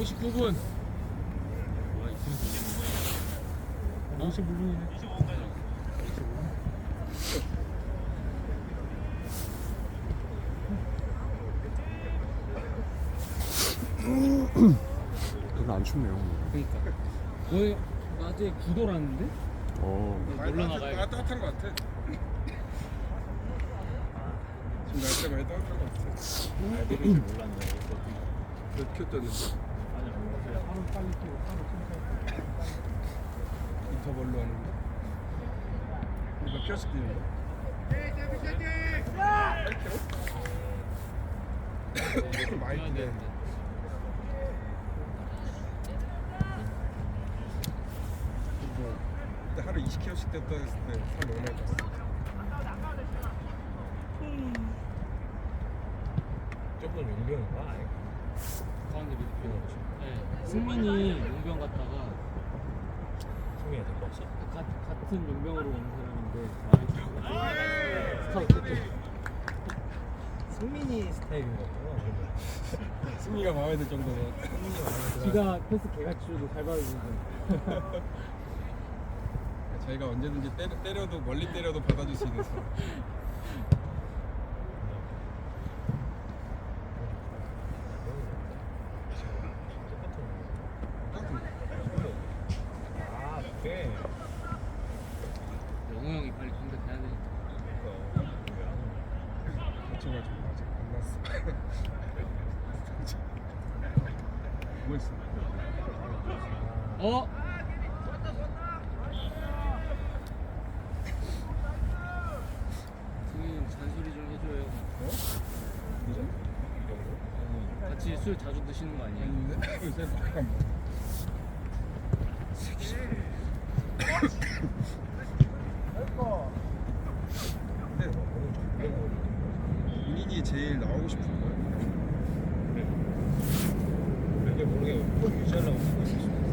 59분. 55분이네. 별로 안 춥네요. 그러니까. 오늘 낮에 9도라는데? 어. 놀러 나가야 아, 따뜻한 것 같아. 지금 날씨가 많이 따뜻한 것 같아. 몇 켰다는데? 인터벌로 하는데? 몇 켰을 때인데? 많이 뛰네. 뭐 그때 하루 20km씩 뛰었다 했을 때살 너무 많이 쪘어. 조금 용병인가? 미드필더. 네. 승민이 용병 갔다가 승민이 될거 없어? 가, 같은 용병으로 온 사람인데 마음에 스카우트 때. 승민이 스타일인 거구나. 승리가 마음에 들 정도로. 승민이 마음에 들어. 기가 패스 개같이도 잘 받아주는 자기가 언제든지 때려, 때려도 멀리 때려도 받아줄 수 있는 사람. 아, 그래. 영호 형이 빨리 컴백해야 되니까. 다쳐가지고 아직 안 났어. 뭐 했어? 어? 잔소리 좀 해줘요. 같이 술 자주 드시는 거 아니에요? 아닌데? 요새 밖에 안 먹어. 근데 본인이 제일 나오고 싶은 거야. 이게 모르게 꼭 유지하려고 쓰고 있을 수도 있어.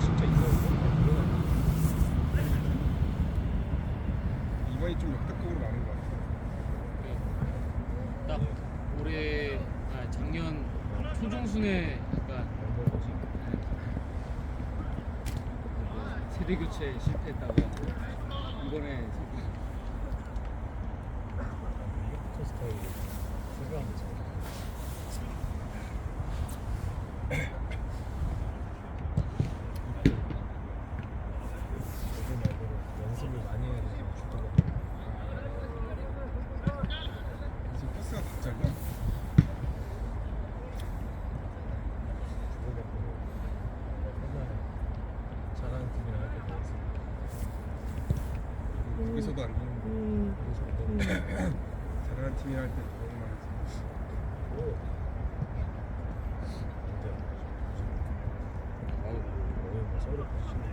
진짜 이상해. 이번이 좀 역대급으로 많은 것 같아. 딱 올해 아 작년 초중순에 약간 먹는 거지. 세대 교체 실패했다가 이번에 리포터 스타일이 세배하는 거 요즘 말대로 연습을 많이 해야 되는 주도가 지금 패스가 다 잘려. 주도받고 맨날 잘하는 팀이랑 할때 여기서도 안 되는 거. 잘하는 팀이랑 할때 너무 많이 오 언제 아우 너무 서울에 가시네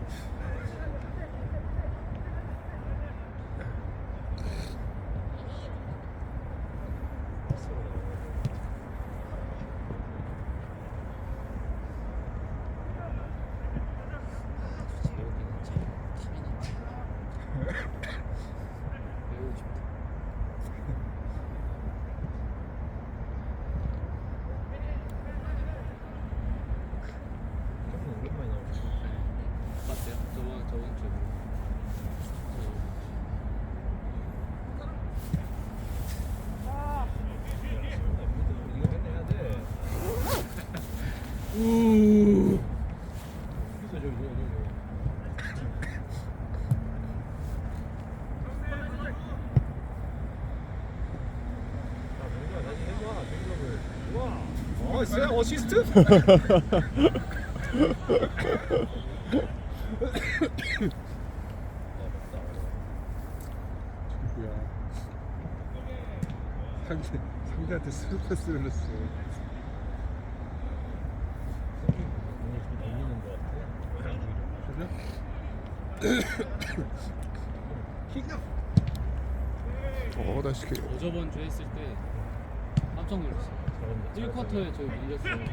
재욱이는 참 탐이 난다. 배우고 싶다. 조금 오랜만에 나오죠 봤어요? 저번 저번 주에. 이거 맨날 해야 돼 우. 여기서 저기 저기 저기 자, 명주야 다시 해봐 댕글럽을 우와 어 어시스트? 뭐야. 상대, 상대한테 스루 패스를 그래? 어, 다시 그 저번 주 했을 때 깜짝 놀랐어요. 1쿼터에 저희 밀렸어요. 1쿼터.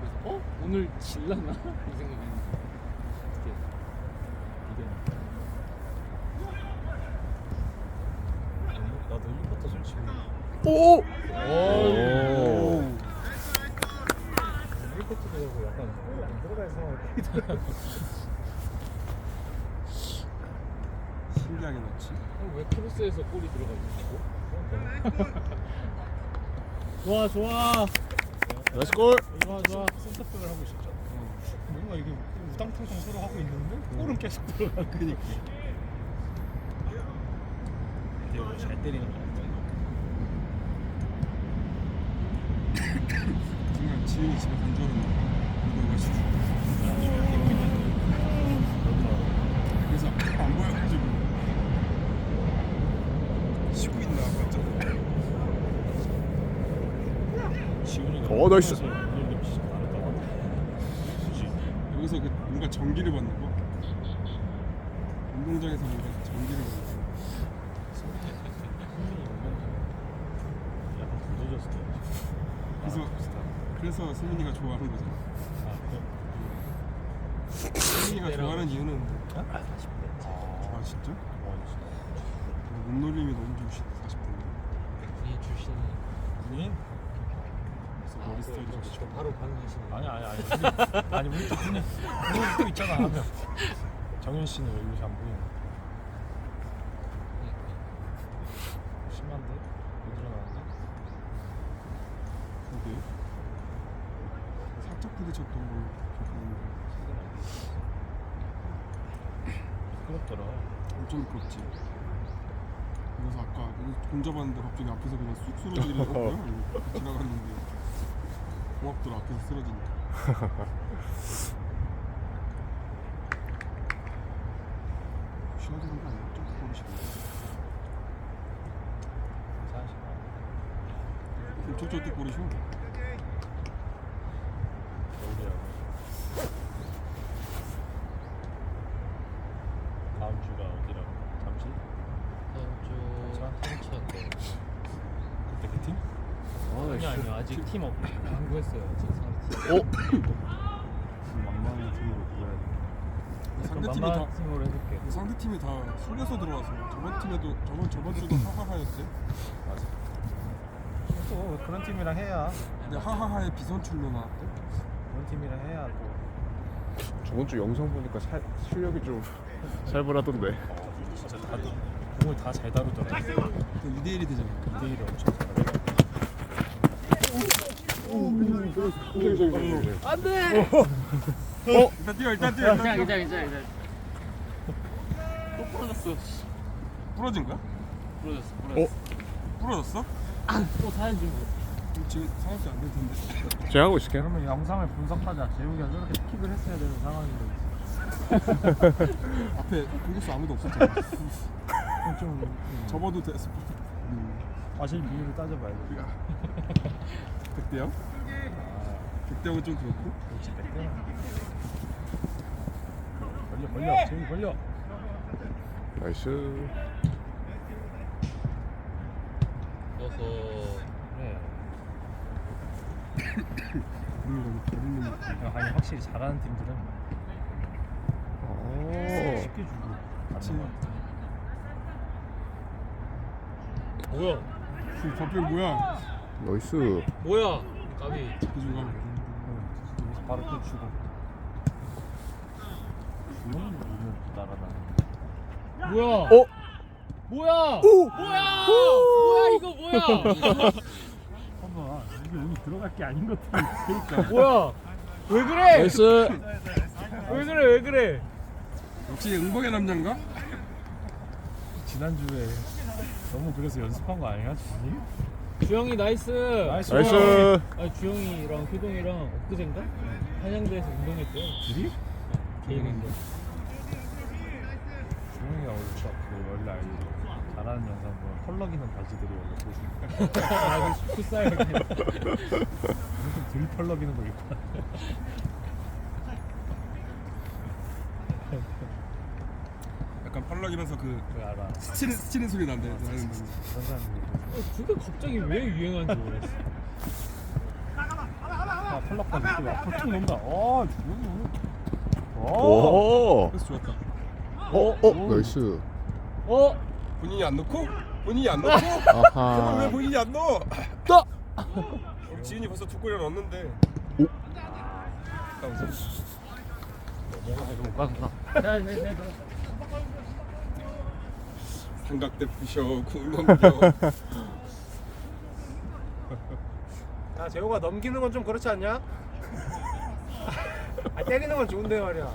그래서 어? 오늘 질라나? 이 생각했는데. 이게 이게 나도 1쿼터 솔직히 오! 좋아 좋아. 나이스 골! 좋아 좋아. 센터백을 하고 있었잖아. 뭔가 이게 우당탕탕 서로 하고 있는데 골은 계속 들어가. 그니까. 잘 때리는 거 같아. 정말 지윤이 집에 간줄 알았는데. 이거 가지고. 그래서 안 보여가지고. 쉬고 있나 깜짝 지훈이가 어, 나이스. 오늘 진짜 다르다. 그치? 여기서 그 뭔가 전기를 받는 거. 운동장에서 뭔가 전기를 받는 거. 약간 부서졌을 때. 그래서 그래서 승민이가 좋아하는 거잖아. 아, 그래? 승민이가 좋아하는 이유는 아, 40대. 아 진짜? 와, 진짜. 몸놀림이 너무 좋으시다 40대인데. 군인 출신이. 군인? 그래서 머리 스타일이 저 좋으시다. 바로 반기시네. 아니 아니 아니. 우리, 아니 우리 또 군인 군인 또 있잖아 한 명. 정현 씨는 왜 요새 안 보이는? 심한데? 못 일어나는데? 그게 살짝 부딪혔던 걸로 기억하는데 미끄럽더라. 엄청 미끄럽지. 그래서 아까 여기 공 잡았는데 갑자기 앞에서 그냥 쑥? 이러고 지나갔는데 고맙더라 앞에서 쓰러지니까. 쉬어야 되는 거 아니야? 좀 버리시네. 사실 엄청 쫄뚝 버리셔. 겨울이라고. 다음 주가 어디라고? 잠시? 다음 주 한천. 그때 그 팀? 아니 아니 아직 팀 없. 광고했어요. 지금 상팀. 오! 막막한 팀으로 보여야 돼. 상대 팀이 다 팀으로 해볼게. 상대 팀이 다 속여서 들어와서 저번 팀에도 저번 저번 주도 하하하였대. 맞아. 또 그런 팀이랑 해야 근데 하하하의 비선출로 나왔대. 그런 팀이랑 해야 또 저번 주 영상 보니까 살, 실력이 좀 살벌하던데. 어, 진짜 다들 공을 다 잘 다루더라. 2대 1이 되잖아. 2대1을 엄청 잘해. 안돼. 일단 뛰어 일단 뛰어 일단 뛰어. 괜찮아 괜찮아 괜찮아. 또 부러졌어. 부러진 거야? 부러졌어 부러졌어. 부러졌어? 또 사연 좀. 지금 상황이 안될 텐데. 제가 하고 있을게요. 그러면 영상을 분석하자. 재욱이가 저렇게 킥을 했어야 되는 상황인데. 앞에 공격수 아무도 없었잖아. 좀 음, 접어도 됐어. 사실 비율을 따져봐야 돼. 100대 0? 아, 100대 0은 좀 그렇고. 그렇지. 백 벌려 벌려. 재욱이 벌려. 나이스. 어서. 그래. 공이 너무 재밌는 느낌. 아니 확실히 잘하는 팀들은 오. 쉽게 주고 그치. 뭐야? 그 갑자기 뭐야? 나이스. 뭐야? 까비. 그중간 바로 또 주고. 날아다니는. 뭐야? 어? 뭐야? 오! 뭐야? 뭐야 이거 뭐야? 봐봐 이게 오늘 들어갈 게 아닌 것들이 있으니까. 뭐야? 왜 그래? 나이스. 왜 그래 왜 그래? 역시 응복의 남자인가? 지난주에 너무 그래서 연습한 거 아니야 주님? 주영이 나이스. 나이스. 나이스. 아 주영이랑 효동이랑 엊그젠가 한양대에서 운동했대요. 둘이? 개인 운동. 주영이가 원래 그 원래 알지 잘하는 영상 보면 펄럭이는 바지들이 원래 보시. 아, 그 풋살. 덜 펄럭이는 거 입고. 펄럭이면서 그그 알아. 스치는 스치는 소리 난대. 그런 사람들이. 보지. 그게 갑자기 왜 유행한지 모르겠어. 아 펄럭 바지 또 앞으로 툭 주영이 오늘. 어. 오. 그래서 좋았다. 어? 어? 나이스. 어? 본인이 안 넣고 본인이 안 넣고? 저걸 왜 아하. 본인이 안 넣어? 떠. 우리 지은이 벌써 두 골이나 넣었는데. 오. 삼각대 부셔, 굴렁겨. 야 재호가 넘기는 건 좀 그렇지 않냐? 아 때리는 건 좋은데 말이야.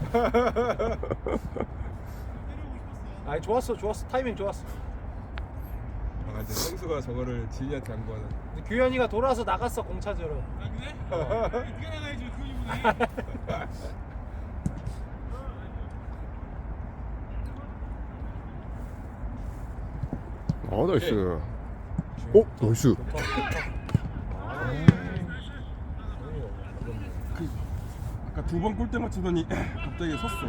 아니 좋았어 좋았어 타이밍 좋았어. 아, 근데 선수가 저거를 지은이한테 안 거는. 근데 규현이가 돌아서 나갔어 공 찾으러. 어 나이 스. 오 나이스. 그 아까 두 번 골대 맞추더니 갑자기 섰어.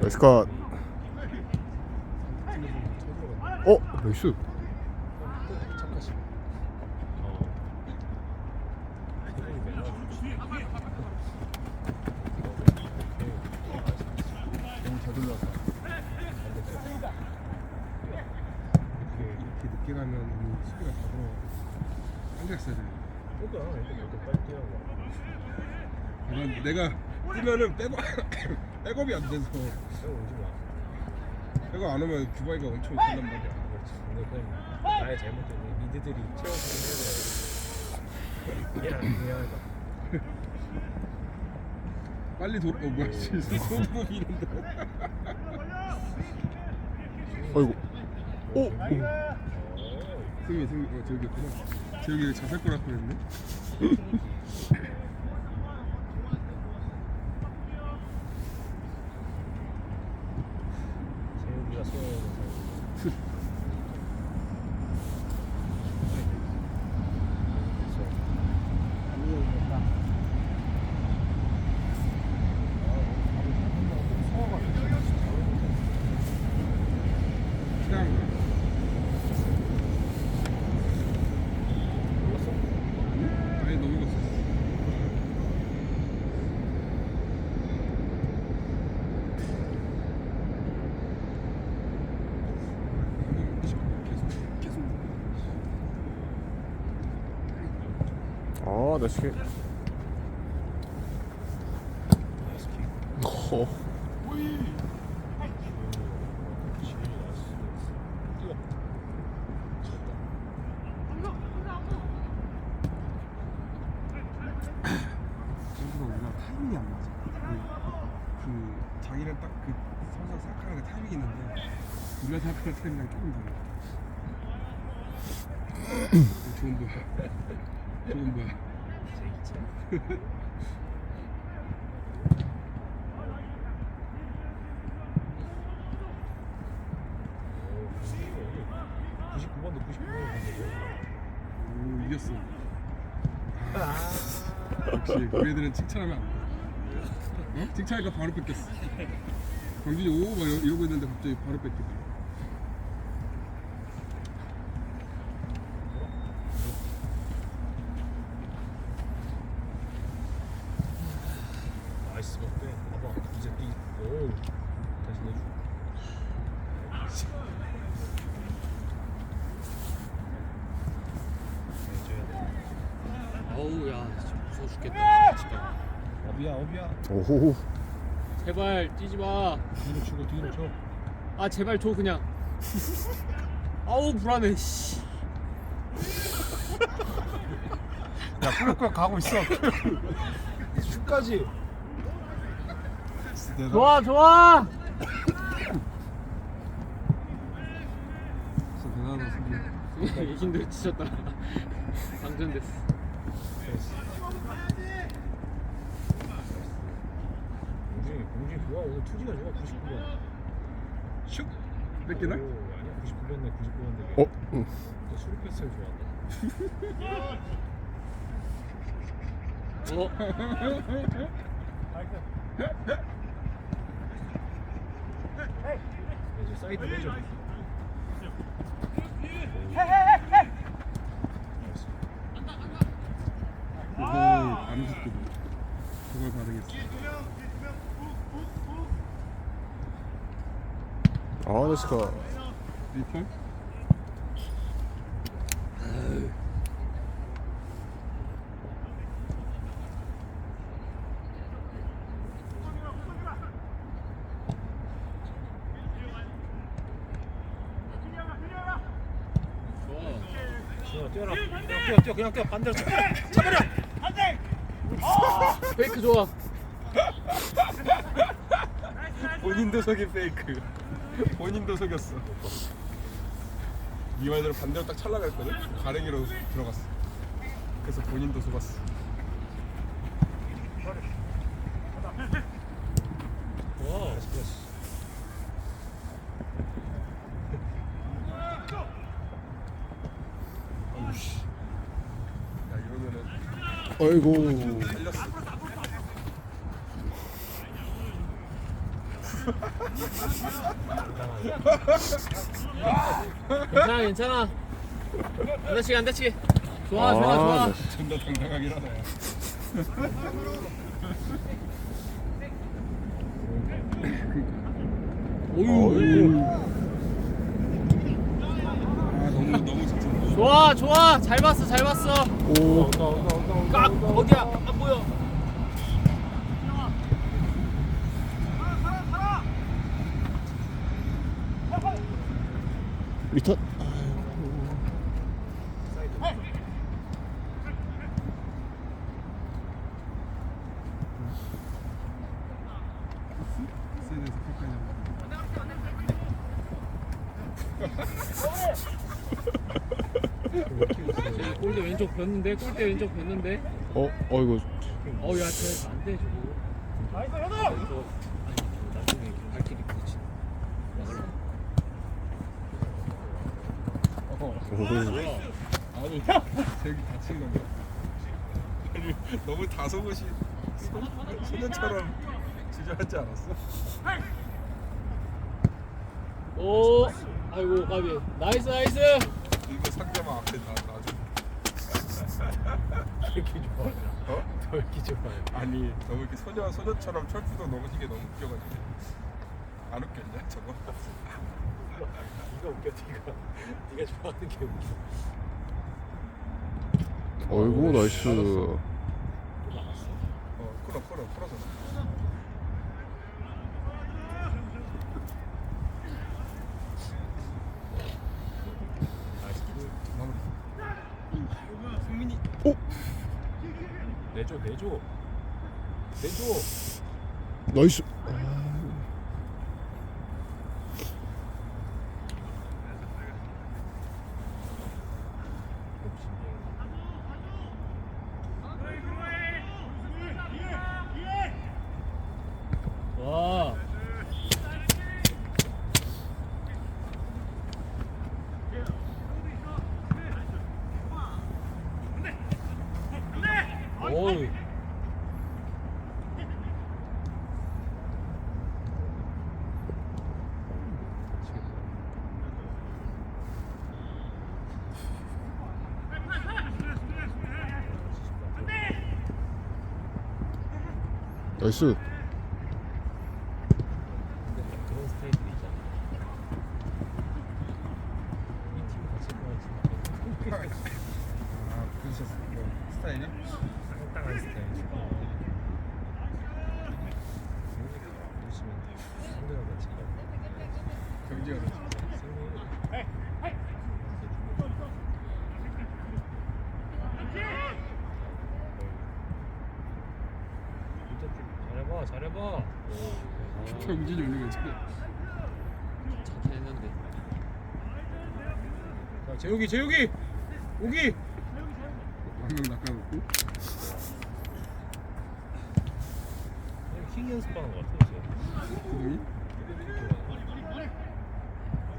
나이스 컷. 어 나이스. 착하시. 너무 저둘러서. 이렇게, 이렇게 늦게 가면 우리 수비가 다 들어. 앉았어야 돼. 그러니까 이렇게 빨리 뛰어가. 난 내가 뛰면은 백업 백업이 안 돼서 재호 오지 마. 백업 안 오면 규바이가 엄청 된단 말이야. 그렇지. 근데 그건 나의 잘못이네. 미드들이 채워주는 해야 돼. 빨리 돌아. 어 뭐야? 손으로 미는데. 어이구. 오. 승희 승희 어 저기였구나. 저기 자살 거라 그랬네. 재욱이가 쏘는 그냥 아니 너무 갔어. 계속 계속. 아 나이스 킥. 어. 친구가 우리가 타이밍이. 그, 그 자기는 딱그 서서 생각하는 그 타이밍이 있는데 우리가 생각하는 타이밍이랑 조금. 좋은 거야. 오, 99번도 99번도 오 이겼어. 역시 우리 애들은 칭찬하면 안 돼. 어? 칭찬하니까 바로 뺏겼어. 광준이 오막 이러고 있는데 갑자기 바로 뺏겨. 나이스 먹대. 봐봐 이제 이 오. 다시 내줘. 어우 야 진짜 무서워 죽겠다. 진짜. 어비야 어비야. 오호. 제발 뛰지 마. 뒤로 치고 뒤로 쳐. 아 제발 줘 그냥. 아우 불안해. 씨. 야 풀업가 가고 있어. 슛까지. 좋아 좋아. 진짜 대단하다 승리. 힘들 지쳤다. 방전됐어. 공중이 공중이 좋아 오늘 투지가 좋아 99번. 슉 뺏기나? 오, 아니야 99번네 99번인데. 어. 음. 또 수리 패스를 좋아한다. 어? 이제 사이드 내줘. 오, 나무숲도 그걸 바르겠어. 아 나이스카 리펄? 뛰어라. 그냥 뛰어 뛰어 그냥 뛰어 반대로 쳐. 쳐버려. 페이크 좋아. 본인도 속인 페이크. 본인도 속였어. 네 말대로 반대로 딱 찰나갔거든. 가랭이로 들어갔어. 그래서 본인도 속았어. 와. 그렇지, 그렇지. 야 이러면은 아이고. 괜찮아 괜찮아. 안 다치게 안 다치게. 좋아 좋아 좋아. 네. 존나 당당하긴 하다. 야. 오유. 아 너무 너무 진짜. 좋아 좋아 잘 봤어 잘 봤어. 오 깍 어디야 안 보여. 리턴 세대에서 끝까지. 저기 폈는데 골대 왼쪽 폈는데. 어 어이구 어야 쟤안돼 저거. 나이스 여덟. 나중에 발길이 부딪힌. 어. 아니 저기 다친 건가? 아니 너무 다소곳이 소년처럼 주저하지 않았어? 오 아이고 까비 나이스 나이스. 이거 상대방 앞에 다 놔줘. 이렇게 좋아. 어? 더 이렇게 좋아. 아니 너무 이렇게 소년 소년처럼 철푸도 넘어진 게 너무 웃겨가지고 안 웃겼냐 저거? 네가 웃겨 네가. 네가 좋아하는 게 웃겨. 어이구 나이스 또 나갔어. 어 풀어 풀어 풀어서. 나이스. 마무리. 승민이. 내줘 내줘. 내줘. 나이스 와. 오이. 나이스 근데 딱 그런 스타일들이 있잖아. 이팀 같이 가야지. 아 그러셨어. 뭐 스타일이? 땅땅한 스타일. 보시면 상대가 같이 가. 경지가 그렇지. 잘해봐, 잘해봐. 경진이 오는 괜찮아. 좋긴 했는데. 자, 재욱이, 재욱이, 오기. 한명 낚아놓고. 그냥 킹 연습하는 것 같아, 이제. 구동이?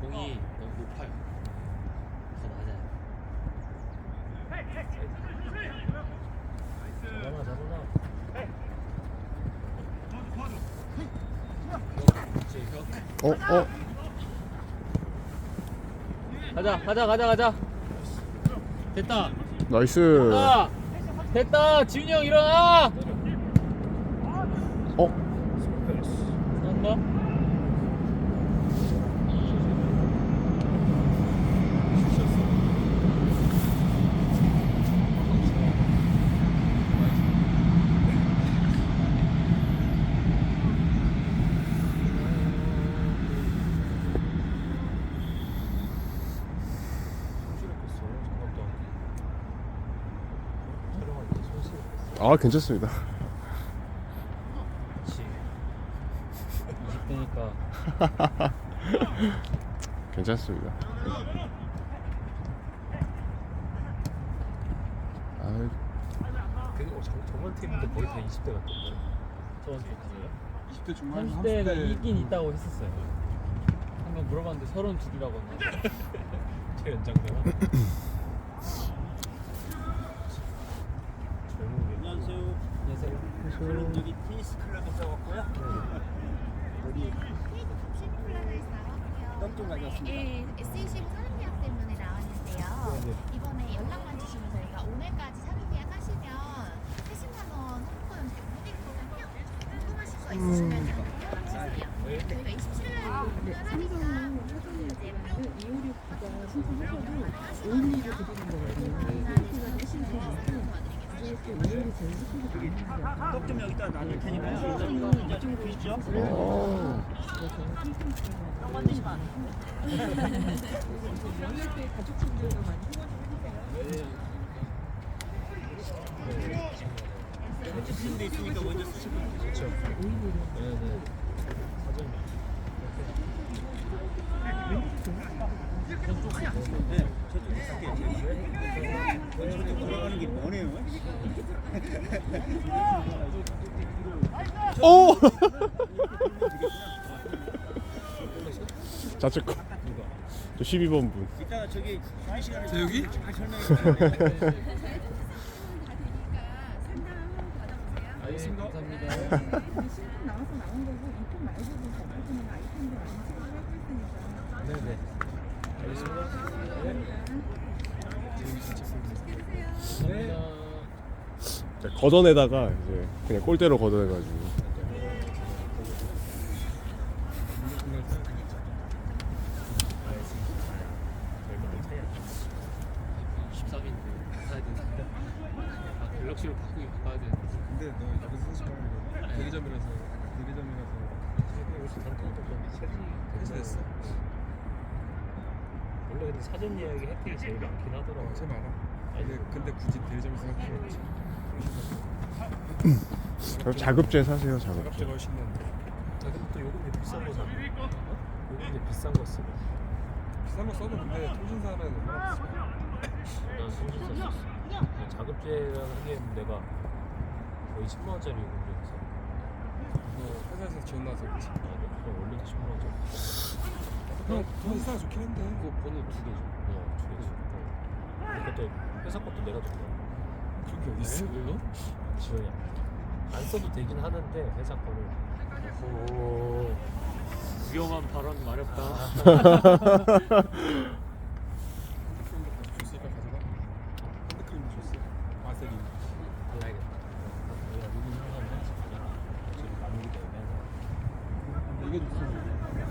공이 너무 높아요. 더 낮아요. 잘하나. 그렇지, 형. 어 어 가자 가자 가자 가자. 됐다. 나이스 됐다. 됐다 지훈이 형 일어나 어? 한다 손실했겠어. 장갑도 안 끼고. 촬영할 때 손실했겠어. 아 괜찮습니다. 그렇지 20대니까 괜찮습니다. 아그 어, 저, 저번 팀도 거의 다 20대 같던데. 저번 주 있어요? 20대 중반 30대가 있긴 있다고 했었어요 한명 물어봤는데 32이라고 했나 최연장자가. 젊은 게. 안녕하세요. 안녕하세요 저는 여기 테니스 클럽에서 왔고요. 우리 떡좀 가져왔습니다. 예, SEC 사전 예약 때문에 나왔는데요. 이번에 연락만 주시면 저희가 오늘까지 사전 예약 하시면 30만 원 홍보권 드리거든요. 궁금하신 거 있으시면 연락 주세요. 저희가 27일 날 오픈하니까 이제 이후로 부가 신청하셔도 5일리로 드리는 거거든요. 떡좀 여기다 놔둘 테니까요. 이쪽으로 보시죠. 어. 떡 만드시면 안 돼요. 쓰는 데 있으니까 먼저 쓰시면 그렇죠. 네네. 사전 네? 오! 자책거. 저 12번 분. 이따가 저기 한 시간에 저 여기? 잘 설명해 주세요. 알겠습니다 감사합니다 나와서 나온 거고 이품 말고도 아이템도 많이 있으니까 네네. 알겠습니다. 걷어내다가 이제 그냥 골대로 걷어내가지고. 별명을 차이 안 나. 14기인데 사야 되는데 아 갤럭시로 바꾸긴 바꿔야 되는데 근데 너 여기서 쓰지 말고 대리점이라서 대리점이라서 여기서 단톡도 좀 체지 해제됐어? 원래 근데 사전 예약이 혜택이 제일 많긴 하더라고. 제 많아 근데, 근데 굳이 대리점에서 할 필요 없지 그럼 자급제 사세요, 자급제. 가격대가 훨씬 나은데 자, 근데 또 요금이 비싼 거 사네. 요금이 비싼 거 쓰고. 비싼 거 써도 근데 통신사는 얼마나 비싸 난 썼었어. 그냥 자급제를 하기에는 내가 거의 10만 원짜리 요금이었어. 너 회사에서 지원 나와서 그렇지 아니, 그냥 원래도 10만 원짜리. 형 통신사가 좋긴 한데 그거 번호 두 개죠 어, 두 개지. 어. 그것도 회사 것도 내가 줬다. 그런 게 어딨어 왜요? 지원이 안 써도 되긴 하는데 회사 거를. 오. 위험한 발언 마렵다 줬으니까 가져가 핸드크림도 줬어 바세린 달라야겠다. 내가 요금 상관은 지금 남기도 애매해서. 이게 줬어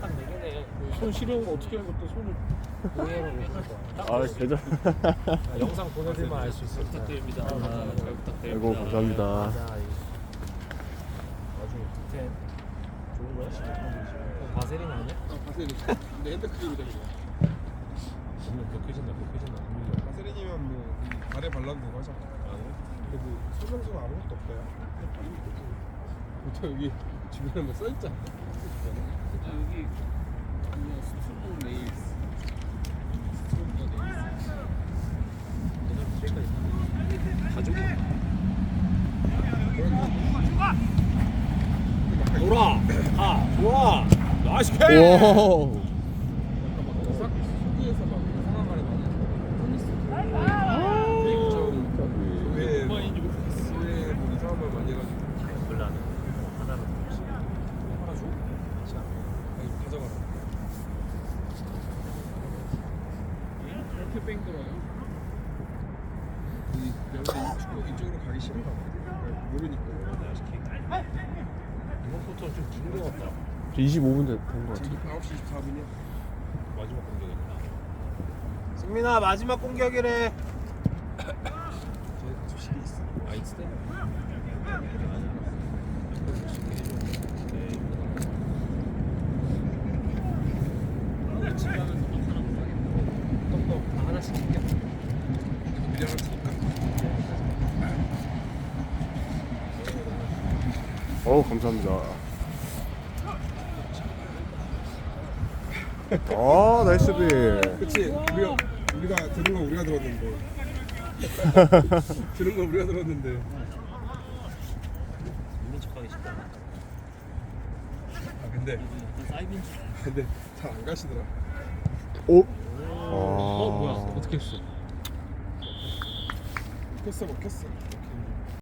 딱 내년에 거 어떻게 알고 또 손을 해서 아, 괜찮. 영상 보내드리면 알 수 있을 것 부탁드립니다. 아, 잘 부탁드립니다. 아이고, 감사합니다. 나중에 득템 좋은 거야? 진짜 어, 바세린 아니야? 아 바세린. 근데 핸드크림이다 이거 오늘 벗겨진다 벗겨진다. 분위기가 바세린이면 뭐 발에 발라도 되고 하잖아. 아 그래? 근데 뭐 설명서가 아무것도 없어요. 보통 여기 주변에 뭐 써있잖아 아, 여기 그냥 스튜브 네일스 스튜브 네일스 내가 제일까지 샀는데 가족이 돌아! 아! 좋아! 나이스 캐! 와. 싹 후기에서 막 이상한 말이 많이 좀 교회 얼마인지 모르겠어 교회 뭐 이상한 말 많이 해가지고 몰라 하나는 없지 하나 줘? 괜찮아 아니 가져가라 이렇게 뺑 돌아요? 이 여기서 축구 이쪽으로 가기 싫은가 봐. 모르니까. 이번 쿼터 좀 늦은 것 같다. 25분 된것 같아. 지금 9시 24분이야. 마지막 공격이네. 승민아 마지막 공격이래. 있어. 어우 감사합니다. 아 나이스 비. 우리가 우리가 들은 거 우리가 들었는데 들은 거 우리가 들었는데 모른 척하기 쉽다. 아 근데 사이빈 줄. 근데 잘 안 가시더라 오. 어 뭐야? 아. 어떻게 했어? 켰어 먹혔어